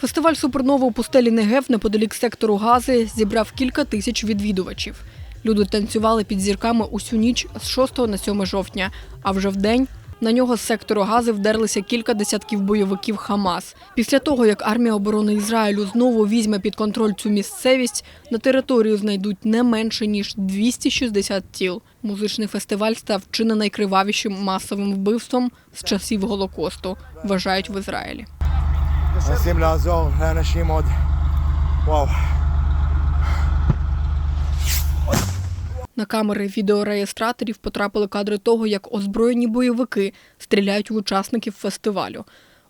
Фестиваль Супернова у пустелі Негев неподалік сектору Гази зібрав кілька тисяч відвідувачів. Люди танцювали під зірками усю ніч з 6 на 7 жовтня, а вже вдень на нього з сектору Гази вдерлися кілька десятків бойовиків Хамас. Після того, як армія оборони Ізраїлю знову візьме під контроль цю місцевість, на територію знайдуть не менше ніж 260 тіл. Музичний фестиваль став чи не найкривавішим масовим вбивством з часів Голокосту, вважають в Ізраїлі. מנסים לעזור לאנשים עוד. וואו. На камери відеореєстраторів потрапили кадри того, як озброєні бойовики стріляють в учасників фестивалю.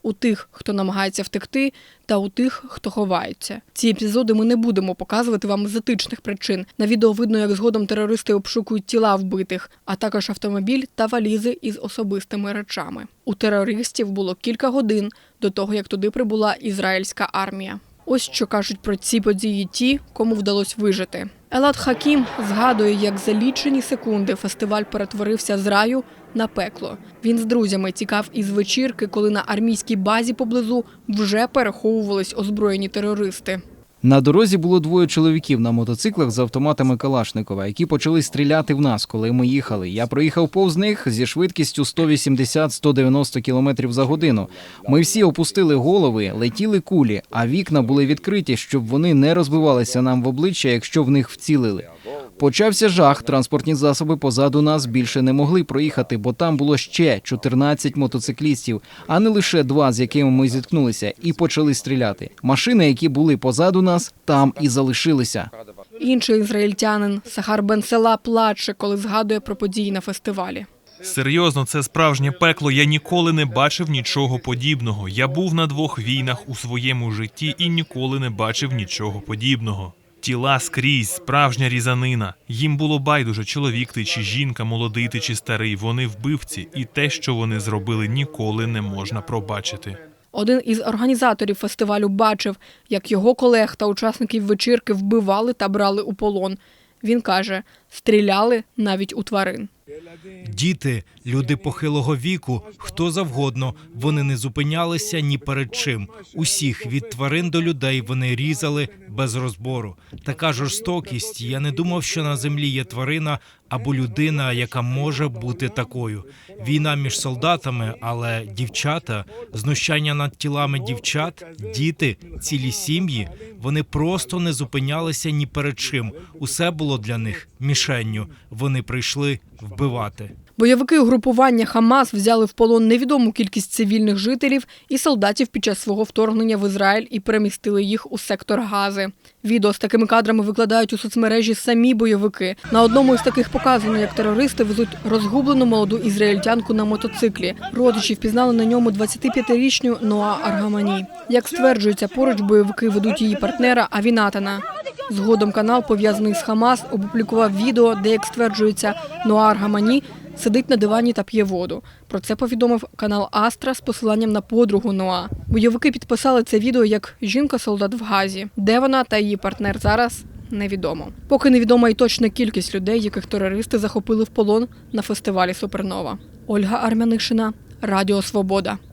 У тих, хто намагається втекти, та у тих, хто ховається. Ці епізоди ми не будемо показувати вам з етичних причин. На відео видно, як згодом терористи обшукують тіла вбитих, а також автомобіль та валізи із особистими речами. У терористів було кілька годин до того, як туди прибула ізраїльська армія. Ось що кажуть про ці події ті, кому вдалося вижити. Елат Хакім згадує, як за лічені секунди фестиваль перетворився з раю на пекло. Він з друзями тікав із вечірки, коли на армійській базі поблизу вже переховувались озброєні терористи. На дорозі було двоє чоловіків на мотоциклах з автоматами Калашникова, які почали стріляти в нас, коли ми їхали. Я проїхав повз них зі швидкістю 180-190 км за годину. Ми всі опустили голови, летіли кулі, а вікна були відкриті, щоб вони не розбивалися нам в обличчя, якщо в них вцілили. Почався жах. Транспортні засоби позаду нас більше не могли проїхати, бо там було ще 14 мотоциклістів, а не лише два, з якими ми зіткнулися, і почали стріляти. Машини, які були позаду нас, там і залишилися. Інший ізраїльтянин Сахар Бенсела плаче, коли згадує про події на фестивалі. Серйозно, це справжнє пекло. Я ніколи не бачив нічого подібного. Я був на двох війнах у своєму житті і ніколи не бачив нічого подібного. Тіла скрізь, справжня різанина. Їм було байдуже, чоловік ти чи жінка, молодий ти чи старий. Вони вбивці, і те, що вони зробили, ніколи не можна пробачити. Один із організаторів фестивалю бачив, як його колег та учасників вечірки вбивали та брали у полон. Він каже, стріляли навіть у тварин. Діти, люди похилого віку, хто завгодно, вони не зупинялися ні перед чим. Усіх від тварин до людей вони різали без розбору. Така жорстокість. Я не думав, що на землі є тварина або людина, яка може бути такою. Війна між солдатами, але дівчата, знущання над тілами дівчат, діти, цілі сім'ї. Вони просто не зупинялися ні перед чим. Усе було для них мішенню. Вони прийшли вбивати. Бойовики угрупування Хамас взяли в полон невідому кількість цивільних жителів і солдатів під час свого вторгнення в Ізраїль і перемістили їх у сектор Гази. Відео з такими кадрами викладають у соцмережі самі бойовики. На одному із таких показано, як терористи везуть розгублену молоду ізраїльтянку на мотоциклі. Родичі впізнали на ньому 25-річну Ноа Аргамані. Як стверджується, поруч бойовики ведуть її партнера Авінатана. Згодом канал, пов'язаний з Хамас, опублікував відео, де, як стверджується, Ноар Гамані сидить на дивані та п'є воду. Про це повідомив канал Астра з посиланням на подругу Ноа. Бойовики підписали це відео як жінка-солдат в Газі. Де вона та її партнер зараз невідомо. Поки невідома й точна кількість людей, яких терористи захопили в полон на фестивалі Супернова. Ольга Армянишина, Радіо Свобода.